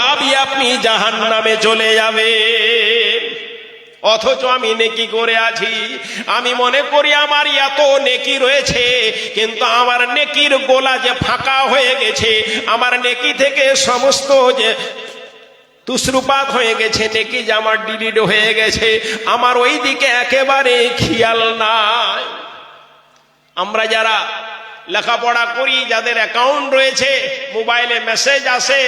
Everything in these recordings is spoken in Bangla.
ভাবি আপনি জাহান নামে চলে যাবে অথচ আমি নেকি করে আছি। আমি মনে করি আমার এত নেকি রয়েছে, কিন্তু আমার নেকির গোলা যে ফাঁকা হয়ে গেছে, আমার নেকি থেকে সমস্ত যে তুসরুপাত হয়ে গেছে, নেকি যে আমার ডিলিট হয়ে গেছে, আমার ওই দিকে একেবারে খেয়াল নাই। আমরা যারা লেখাপড়া করি, যাদের অ্যাকাউন্ট রয়েছে, মোবাইলে মেসেজ আসে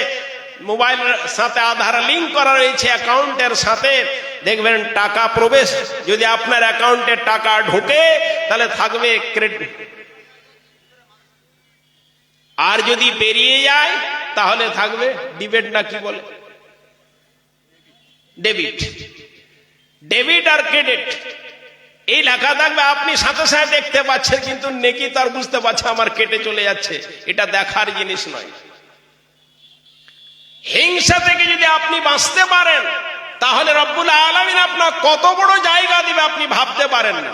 মোবাইলের সাথে আধার লিঙ্ক করা রয়েছে, অ্যাকাউন্টের সাথে। দেখবেন টাকা প্রবেশ। যদি আপনার অ্যাকাউন্টে টাকা ঢোকে, তাহলে থাকবে ক্রেডিট আর যদি বেরিয়ে যায়, তাহলে থাকবে ডিবেট না কি বলে? ডেবিট। ডেবিট আর ক্রেডিট। এই লেখা থাকবে, আপনি সাথে সাথে দেখতে পাচ্ছেন, কিন্তু নেকি তার বুঝতে পারছে আমার কেটে চলে যাচ্ছে। এটা দেখার জিনিস নয়। হিংসা থেকে যদি আপনি বাঁচতে পারেন, তাহলে রব্বুল আলমিন আপনার কত বড় জায়গা দিবে আপনি ভাবতে পারেন না।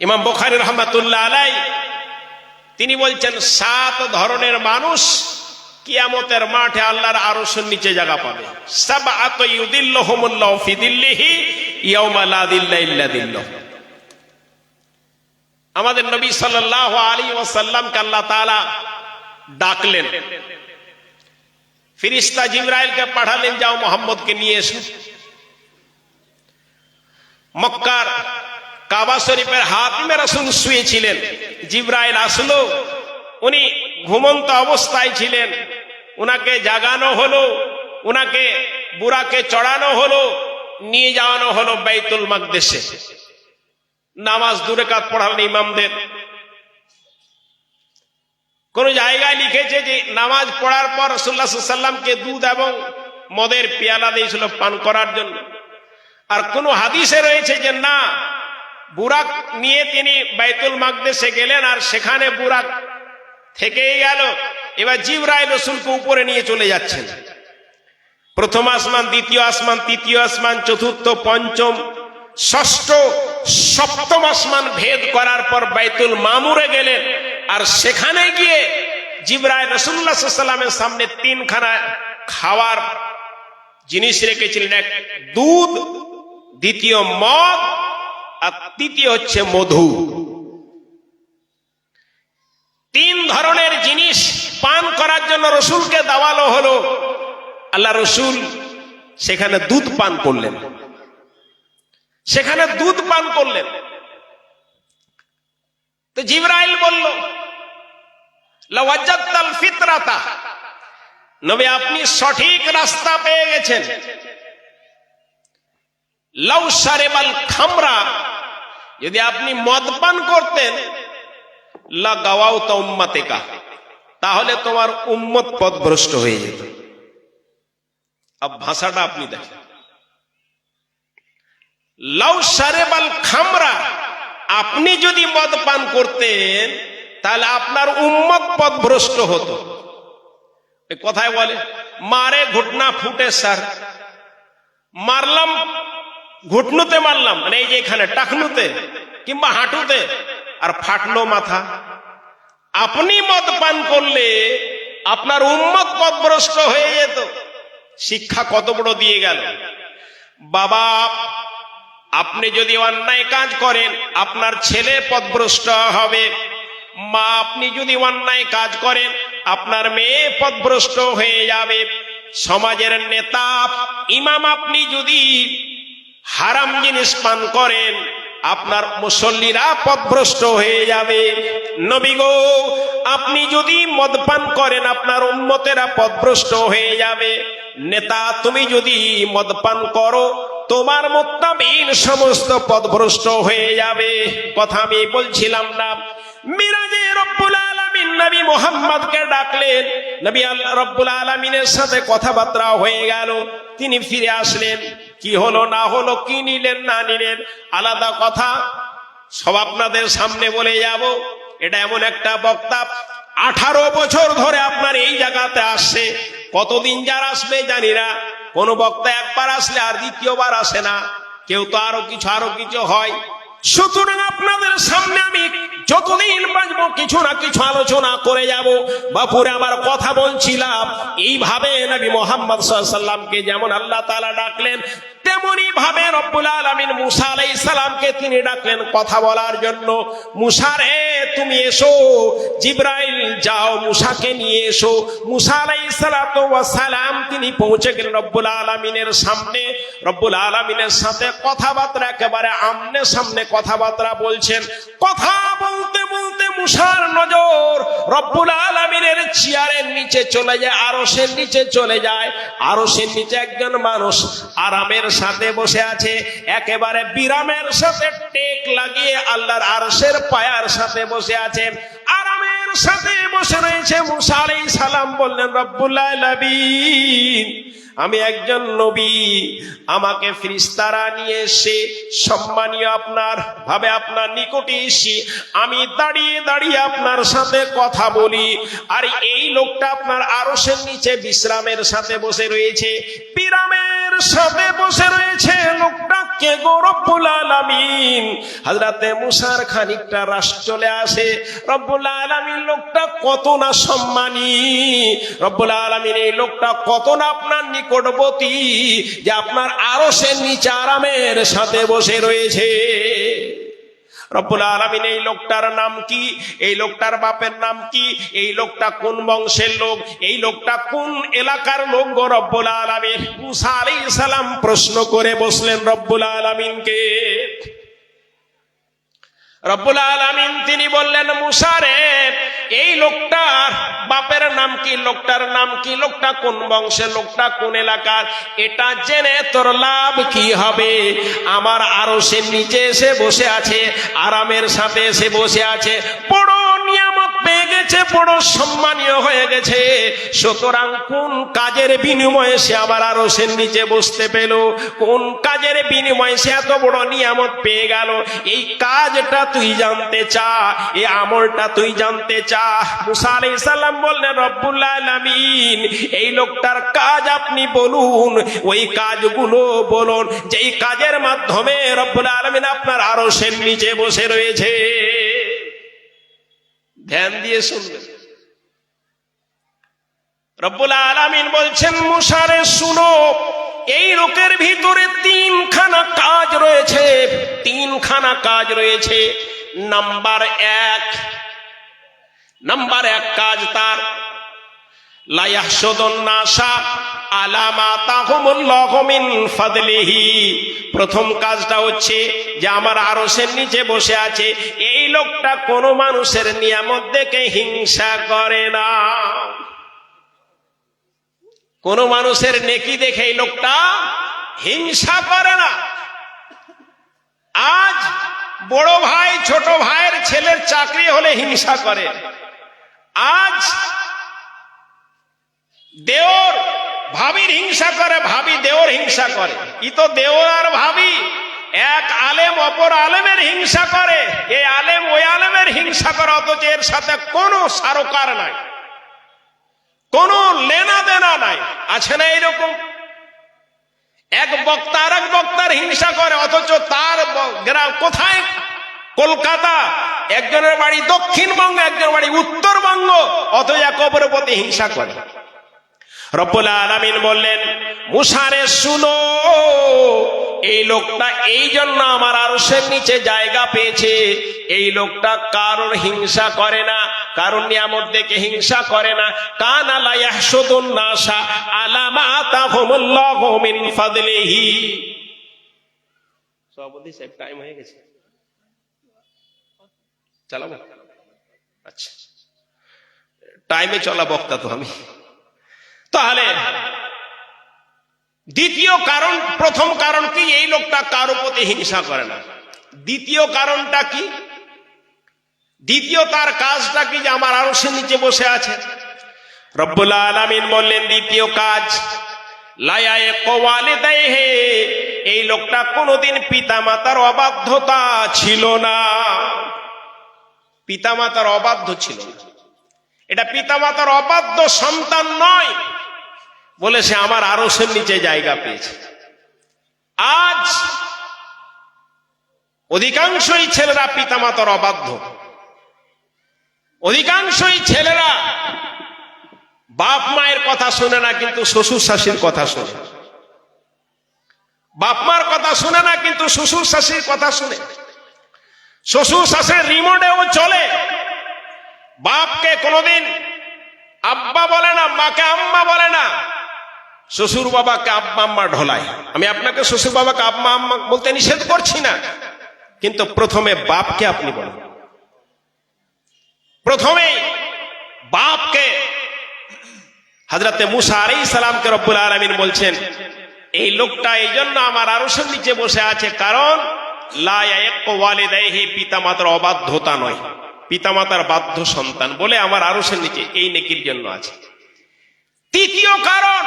ইমাম বখারি রহমাতুল্লাহ আলাই, তিনি বলছেন, সাত ধরনের মানুষ কিয়ামতের মাঠে আল্লাহর আরশের নিচে জায়গা পাবে। সাবআতু আত ফি দিল্লিহি ইয়াউমা আমাদের নবী সাল্লাল্লাহু আলাইহি ওয়াসাল্লামকে আল্লাহ তাআলা ডাকলেন। ফিরিস্তা জিব্রাইলকে পাঠালেন, যাও মোহাম্মদকে নিয়ে এসো। মক্কার কাবা শরীফের হাতিমে রাসূল শুয়েছিলেন। জিব্রাইল আসলো, উনি ঘুমন্ত অবস্থায় ছিলেন। উনাকে জাগানো হলো, উনাকে বুড়াকে চড়ানো হলো, নিয়ে যাওয়ানো হলো বাইতুল মাকদেশে। নামাজ দূরে কাত পড়ালেন ইমামদের। কোন জায়গায় লিখেছে যে নামাজ পড়ার পর রসুল্লাহ সাল্লামকে দুধ এবং মদের পেয়ালা দিয়েছিল পান করার জন্য। আর কোন হাদিসে রয়েছে যে না, বুরাক নিয়ে তিনি বাইতুল মাকদেশে গেলেন আর সেখানে বুরাক থেকেই গেল। এবার জিবরায় রসুলকে উপরে নিয়ে চলে যাচ্ছেন। প্রথম আসমান, দ্বিতীয় আসমান, তৃতীয় আসমান, চতুর্থ, পঞ্চম, ষষ্ঠ, সপ্তম আসমান ভেদ করার পর বাইতুল মামুরে গেলেন। আর সেখানে গিয়ে জিব্রায় রসুল্লাহ সাল্লামের সামনে তিনখানা খাওয়ার জিনিস রেখেছিলেন। এক, দুধ, দ্বিতীয় মদ, আর তৃতীয় হচ্ছে মধু। তিন ধরনের জিনিস পান করার জন্য রসুলকে দাওয়ালো হলো। আল্লাহ রসুল সেখানে দুধ পান করলেন। সেখানে দুধ পান করলেন। তো জিব্রাইল বলল লওয়াজ্জাতাল ফিতরাতা, নবী আপনি সঠিক রাস্তা পেয়ে গেছেন। লাউ সারেবাল খামরা, যদি আপনি মদ পান করতেন, লা গাওয়াও তা উম্মাতেকা, তাহলে তোমার উম্মত পথভ্রষ্ট হয়ে যেত। ভাষাটা আপনি দেখেন। লাউ সারেবাল খামরা আপনি যদি মদ পান করতেন, তাহলে আপনার উম্মত পথভ্রষ্ট হতো। এ কথায় বলে, মারে ঘুটনা ফুটে, স্যার। মারলাম, ঘুটনুতে মারলাম মানে এই যে এখানে, টাকনুতে কিংবা হাঁটুতে, আর ফাটলো মাথা। আপনি মদ পান করলে আপনার উম্মত পথভ্রষ্ট হয়ে যেত। শিক্ষা কত বড় দিয়ে গেল। বাবা আপনি যদি অন্যায় কাজ করেন, আপনার ছেলে পথভ্রষ্ট হবে। মা, আপনি যদি অন্যায় কাজ করেন, আপনার মেয়ে পথভ্রষ্ট হয়ে যাবে। সমাজের নেতা, ইমাম, আপনি যদি হারাম জিনিস পান করেন, আপনার মুসল্লিরা পথভ্রষ্ট হয়ে যাবে। নবী গো, আপনি যদি মদ পান করেন, আপনার উন্মতেরা পথভ্রষ্ট হয়ে যাবে। নেতা, তুমি যদি মদ পান করো তোমার মোত্তাবিন সমস্ত পথভ্রষ্ট হয়ে যাবে। কথা আমি বলছিলাম না। মিরাজে রব্বুল আলামিন নবী মোহাম্মদকে ডাকলেন। নবী আল্লাহ রব্বুল আলামিনের সাথে কথাবার্তা হয়ে গেল। তিনি ফিরে আসলেন। কি হলো, না হলো, কি নিলেন, না নিলেন, আলাদা কথা। সব আপনাদের সামনে বলে যাব। এটা এমন একটা বক্তা। আঠারো বছর ধরে আপনার এই জায়গাতে আসছে। কতদিন যার আসবে জানি না। কোন বক্তা একবার আসলে আর দ্বিতীয়বার আসে না। কেউ তো আরও কিছু আরও কিছু হয়। সুতরাং আপনাদের সামনে আমি যতদিন বাঁচবো কিছু না কিছু আলোচনা করে যাব। বাপুরে আমার কথা বলছিলাম, এইভাবে নবী মোহাম্মদ সাল্লামকে যেমন আল্লাহ তাআলা ডাকলেন তেমনি ভাবে কথা বলার জন্য। মুসা রে, তুমি এসো, জিব্রাইল যাও, মুসাকে নিয়ে এসো। মুসা তিনি পৌঁছে সামনে। সাথে কথাবার্তা একেবারে আমনে সামনে কথাবার্তা বলছেন। কথা বলতে বলতে মুসার নজর রব্বুল আলামিনের চেয়ারের নিচে চলে যায়, আরশের নিচে চলে যায়। আরশের নিচে একজন মানুষ আরামের সাথে বসে আছে, একেবারে বিরামের সাথে টেক লাগিয়ে আল্লাহর আরশের পায়ার সাথে বসে আছে। আরামের সাথে বসে রয়েছে মুসা আলাইহিস সালাম বললেন, রব্বুল আলামিন আমি একজন নবী, আমাকে ফিরিস্তারা নিয়ে এসে সম্মানীয় আপনার ভাবে আপনার নিকটে এসে আমি দাঁড়িয়ে দাঁড়িয়ে আপনার সাথে কথা বলি। আর এই লোকটা আপনার আরসের নিচে বিশ্রামের সাথে বসে রয়েছে পিরামের সাথে বসে রয়েছে লোকটা। কে গো রব্বুল আলামিন? হাজরাতে মুসার খানিকটা রাস চলে আসে। রব্বুল আলামিন, লোকটা কত না সম্মানী? রব্বুল আলামিন, এই লোকটা কত না আপনার নিকটবর্তী, যে আপনার আরও সে নিচে আরামের সাথে বসে রয়েছে। রব্বুল আলমিন, এই লোকটার নাম কি? এই লোকটার বাপের নাম কি? এই লোকটা কোন বংশের লোক? এই লোকটা কোন এলাকার লোক গো রব্বুল আলমিন? মুসা আলাইহিস সালাম প্রশ্ন করে বসলেন রব্বুল আলামিনকে। রব্বুল আলামিন তিনি বললেন মুসারে এই লোকটার বাপের নাম কি, লোকটার নাম কি, লোকটা কোন বংশে, লোকটা কোন এলাকার? এটা জেনে তোর লাভ কি হবে? আমার আরও সে নিচে এসে বসে আছে, আরামের সাথে এসে বসে আছে গেছে বড় সম্মানীয় হয়ে গেছে। সুতরাং কোন কাজের বিনিময়ে সে আবার আরও সে নিচে বসতে পেল? কোন কাজের বিনিময়ে সে এত বড় নিয়ামত পেয়ে গেল? এই কাজটা তুই জানতে চা, এই আমলটা তুই জানতে চা। মুসা আলাইহিস সালাম বললেন, রব্বুল আলামিন, এই লোকটার কাজ আপনি বলুন, ওই কাজগুলো বলুন। যেই কাজের মাধ্যমে রব্বুল আলামিন আপনার আরও সে নিচে বসে রয়েছে। ধ্যান দিয়ে শুনবেন। রব্বুল আলামিন বলছেন, মুসারে, শুনো, এই লোকের ভিতরে তিনখানা কাজ রয়েছে। তিনখানা কাজ রয়েছে। নাম্বার এক নাম্বার এক কাজ তার লায়াহসদন্নাসা আলামা তাহমুল্লাহ মিন ফাদলিহি প্রথম কাজটা হচ্ছে যে আমার আরসের নিচে বসে আছে, এই লোকটা কোনো মানুষের নিয়ামত দেখে হিংসা করে না। কোন মানুষের নেকি দেখে এই লোকটা হিংসা করে না। আজ বড় ভাই, ছোট ভাইয়ের ছেলের চাকরি হলে হিংসা করে। আজ দেওর ভাবির হিংসা করে, ভাবি দেওর হিংসা করে। ই তো দেওর আর ভাবি। এক আলেম অপর আলেমের হিংসা করে। এই আলেম ওই আলেমের হিংসা করে, অথচ এর সাথে কোনো সারকার নাই। কোনো লেনা দেনা নাই। আছে না এইরকম? এক বক্তা আর এক বক্তার হিংসা করে, অথচ তার গ্রাম কোথায়? কলকাতা। একজনের বাড়ি দক্ষিণবঙ্গ, একজনের বাড়ি উত্তরবঙ্গ। অথচ এক অপরের প্রতি হিংসা করে। রব্বুল আলামিন বললেন, মুসারে শুনো, এই লোকটা এই জন্য আমার আরশের নিচে জায়গা পেয়েছে। এই লোকটা কারোর হিংসা করে না কারণ নিয়ামত দেখে হিংসা করে না। কান নাসা সভাপতি আচ্ছা। টাইমে চলা বক্তা তো আমি। তাহলে দ্বিতীয় কারণ, প্রথম কারণ কি? এই লোকটা কারও প্রতি হিংসা করে না। দ্বিতীয় কারণটা কি? দ্বিতীয় তার কাজটা কি যে আমার আরও সে নিচে বসে আছে? রব্বুল আলামিন বললেন, দ্বিতীয় কাজ, লায়ায়ে কোয়ালে দেয় হে এই লোকটা কোনোদিন পিতামাতার অবাধ্যতা ছিল না। পিতামাতার অবাধ্য ছিল না। এটা পিতামাতার অবাধ্য সন্তান নয়। বলে সে আমার আরসের নিচে জায়গা পেয়েছে। আজ অধিকাংশই ছেলেরা পিতামাতার অবাধ্য। অধিকাংশই ছেলেরা বাপ মায়ের কথা শোনে না, কিন্তু শ্বশুর শাশির কথা শোনে। বাপ মার কথা শোনে না, কিন্তু শ্বশুর শাশির কথা শুনে। শ্বশুর শাশুর রিমোটেও চলে। বাপকে কোনোদিন আব্বা বলে না, মাকে আম্মা বলে না। শ্বশুর বাবাকে আব্বা আম্মা ঢোলায় আমি আপনাকে শ্বশুর বাবাকে আব্বা আম্মা বলতে নিষেধ করছি না। কিন্তু প্রথমে বাপকে আপনি বলেন। প্রথমে বাপকে হাজরাতে মুসা আলাই সালামকে রব্বুল আলমিন বলছেন, এই লোকটা এই জন্য আমার আরসের নিচে বসে আছে কারণ পিতামাতার অবাধ্যতা নয়। পিতামাতার বাধ্য সন্তান বলে আমার আরসের নিচে এই নেকির জন্য আছে। তৃতীয় কারণ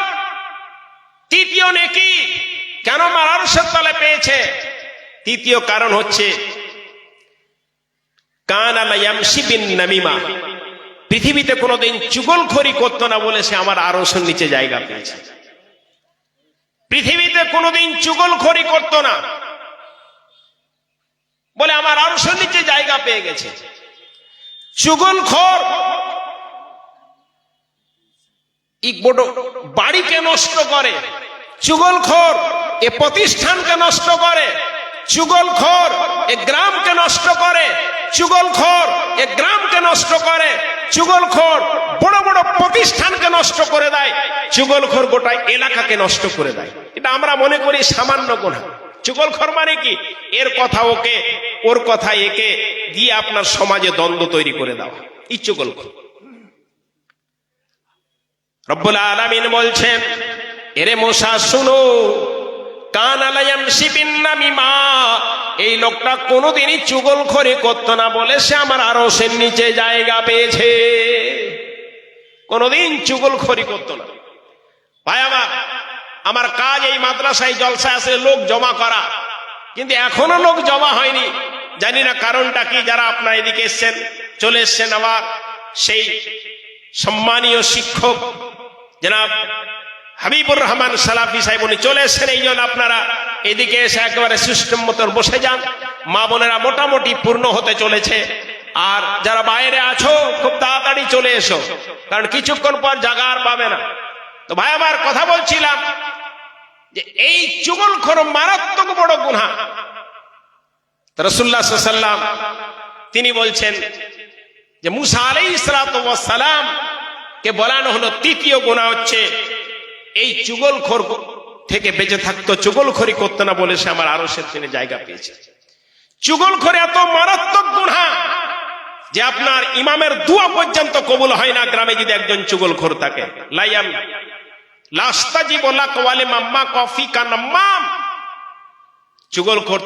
তৃতীয় নেকি কেন আমার আরসের তলে পেয়েছে? তৃতীয় কারণ হচ্ছে, কান আলাইয়ামসিবিন নামিমা। পৃথিবীতে কোনোদিন চুগলখড়ি করতো না বলে সে আমার আরসের নিচে জায়গা পেয়েছে। পৃথিবীতে কোনোদিন চুগলখড়ি করতো না বলে আমার আরসের নিচে জায়গা পেয়ে গেছে। চুগলখোর ই বড় বাড়িকে নষ্ট করে। চুগলখোর এ প্রতিষ্ঠানকে নষ্ট করে। চুগলখোর এ গ্রামকে নষ্ট করে। চুগলখোর এ গ্রামকে নষ্ট করে। চুগলখোর বড় বড় প্রতিষ্ঠানকে নষ্ট করে দেয়। চুগলখোর গোটা এলাকাকে নষ্ট করে দেয়। এটা আমরা মনে করি সামান্য গুণা চুগলখোর মানে কি? এর কথা ওকে, ওর কথা একে দিয়ে আপনার সমাজে দ্বন্দ্ব তৈরি করে দেওয়া। ই চুগলখোর। রব্বুল আলামিন বলছেন এরে মশা, শুনো। কান আলায়াম শিবিন নামিমা এই লোকটা কোনোদিনই চুগল খড়ি করতো না বলে সে আমার আরও সের নিচে জায়গা পেয়েছে। কোনোদিন চুগল খড়ি করতো না। ভাই আমার আমার কাজ এই মাদ্রাসায় জলসা আছে, লোক জমা করা। কিন্তু এখনও লোক জমা হয়নি। জানি না কারণটা কি, যারা আপনার এদিকে এসছেন, চলে এসছেন আবার সেই সম্মানীয় শিক্ষক, জনাব হাবিবুর রহমান সালাফি সাহেব, উনি চলে এসেছেন। এই জন্য আপনারা এদিকে এসে একেবারে সিস্টেম মতন বসে যান। মা বোনেরা মোটামুটি পূর্ণ হতে চলেছে। আর যারা বাইরে আছো, খুব তাড়াতাড়ি চলে এসো। কারণ কিছুক্ষণ পর জায়গা আর পাবে না। তো ভাই, আমার কথা বলছিলাম যে এই চুগল খর মারাত্মক বড় গুণা রসুল্লাহ সাল্লাম তিনি বলছেন যে মুসা আলাই সালাম কে বলানো হলো তৃতীয় গুণা হচ্ছে এই চুগল চুগলখোর থেকে বেঁচে থাকতো চুগল চুগলখড়ি করতো না বলে সে আমার আরও সে তিনি জায়গা পেয়েছে। চুগল চুগলখড়ি এত মারাত্মক গুণা যে আপনার ইমামের দুয়া পর্যন্ত কবুল হয় না, গ্রামে যদি একজন চুগল চুগলখোর থাকে। লাইয়াম লাস্তাজি বলা কওয়ালে মাম্মা কফি কানাম্মাম চুগলখোর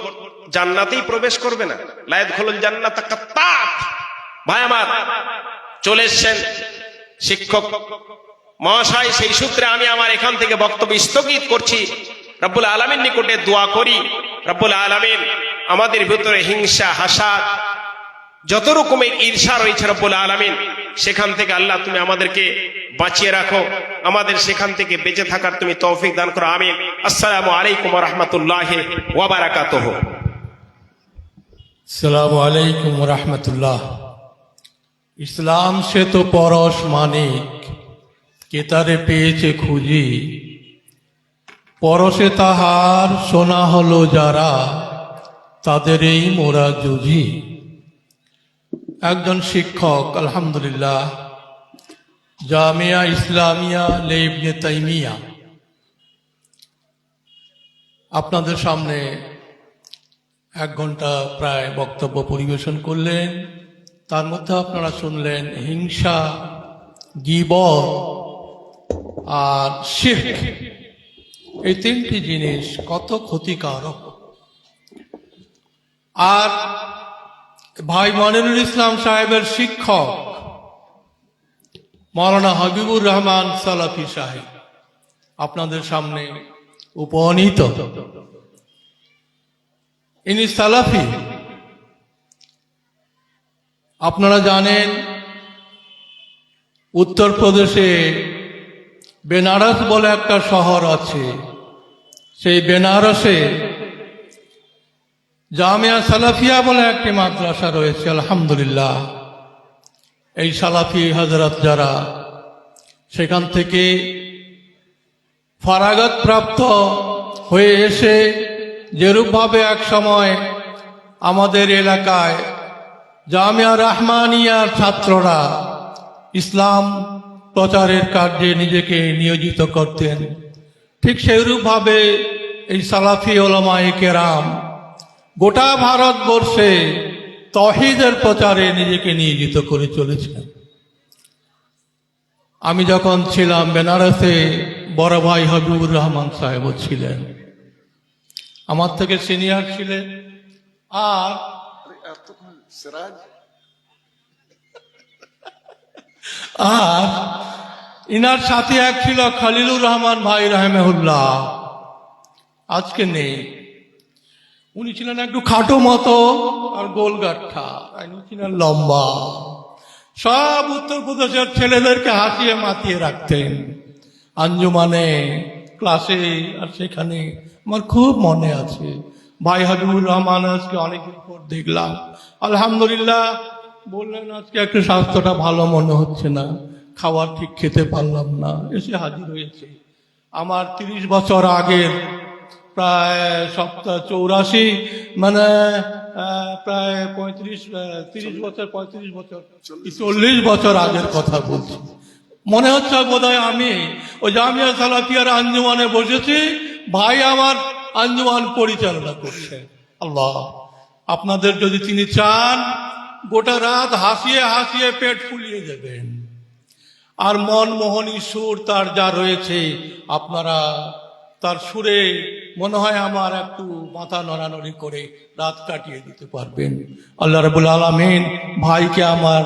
জান্নাতেই প্রবেশ করবে না। লায়দ খোলল জান্নাত কাত্তাত ভাই আমার, চলে এসছেন শিক্ষক মহাশয়, সেই সূত্রে আমি আমার এখান থেকে বক্তব্য স্থগিত করছি। রব্বুল আলমীর নিকটে দোয়া করি। রব্বুল আলমিন আমাদের ভিতরে হিংসা, হাসাদ, যত রকমের ঈর্ষা রয়েছে রব্বুল আলমিন, সেখান থেকে আল্লাহ তুমি আমাদেরকে বাঁচিয়ে রাখো। আমাদের সেখান থেকে বেঁচে থাকার তুমি তৌফিক দান করো। আমিন। আসসালামু আলাইকুম রহমতুল্লাহ ওয়াবারাকাতহ সালামু আলাইকুম রহমতুল্লাহ। ইসলাম সে তো পরশ মানিক কেতারে পেয়েছে খুঁজি? পরশে তাহার সোনা হলো যারা, তাদের এই মোরা জুজি একজন শিক্ষক, আলহামদুলিল্লাহ, জামিয়া ইসলামিয়া লেবনে তাইমিয়া। আপনাদের সামনে এক ঘণ্টা প্রায় বক্তব্য পরিবেশন করলেন। তার মধ্যে আপনারা শুনলেন হিংসা গিব আর শির্ক। এই তিনটি জিনিস কত ক্ষতিকারক। আর ভাই মনিরুল ইসলাম সাহেবের শিক্ষক মৌলানা হাবিবুর রহমান সালাফি সাহেব আপনাদের সামনে উপনীত। ইনি সালাফি। আপনারা জানেন, উত্তরপ্রদেশে বেনারস বলে একটা শহর আছে। সেই বেনারসে জামিয়া সালাফিয়া বলে একটি মাদ্রাসা রয়েছে, আলহামদুলিল্লাহ। এই সালাফি হজরত যারা, সেখান থেকে ফারাগত প্রাপ্ত হয়ে এসে যেরূপভাবে এক সময় আমাদের এলাকায় জামিয়া রহমানিয়ার ছাত্ররা ইসলাম প্রচারের কার্যে নিজেকে নিয়োজিত করতেন। ঠিক সেইরূপভাবে এই সালাফি ওলামায়ে কেরাম গোটা ভারতবর্ষে তহিদের প্রচারে নিজেকে নিয়োজিত করে চলেছেন। আমি যখন ছিলাম বেনারসে, বড় ভাই হবিবুর রহমান সাহেবও ছিলেন। আমার থেকে সিনিয়র ছিলেন। আর সিরাজ আর ইনার সাথে এক ছিল খালিলুর রহমান ভাই রাহেমেহুল্লাহ। আজকে নেই। উনি ছিলেন একটু খাটো মতো আর গোলগাঠা। ইনি ছিলেন লম্বা। সব উত্তরপ্রদেশের ছেলেদেরকে হাসিয়ে মাতিয়ে রাখতেন। আঞ্জুমানে, ক্লাসে আর সেখানে আমার খুব মনে আছে। ভাই হাবিবুর রহমান আজকে অনেকদিন পর দেখলাম। আলহামদুলিল্লাহ বললেন আজকে একটু স্বাস্থ্যটা ভালো মনে হচ্ছে না। খাবার ঠিক খেতে পারলাম না। এসে হাজির হয়েছে। আমার তিরিশ বছর আগের প্রায় সপ্তাহ চৌরাশি মানে প্রায় পঁয়ত্রিশ তিরিশ বছর পঁয়ত্রিশ বছর চল্লিশ বছর আগের কথা বলছি। মনে হচ্ছে বোধহয় আমি ওই জামিয়া সালাফিয়ার আঞ্জুমানে বসেছি ভাই আমার আঞ্জুমান পরিচালনা করছে। আল্লাহ আপনাদের যদি তিনি চান গোটা রাত হাসিয়ে হাসিয়ে পেট ফুলিয়ে দেবেন। আর মনমোহনী ঈশ্বর তার যা রয়েছে, আপনারা তার সুরে মনে হয় আমার একটু মাথা নড়ানড়ি করে রাত কাটিয়ে দিতে পারবেন। আল্লাহ রবুল আলমিন ভাইকে আমার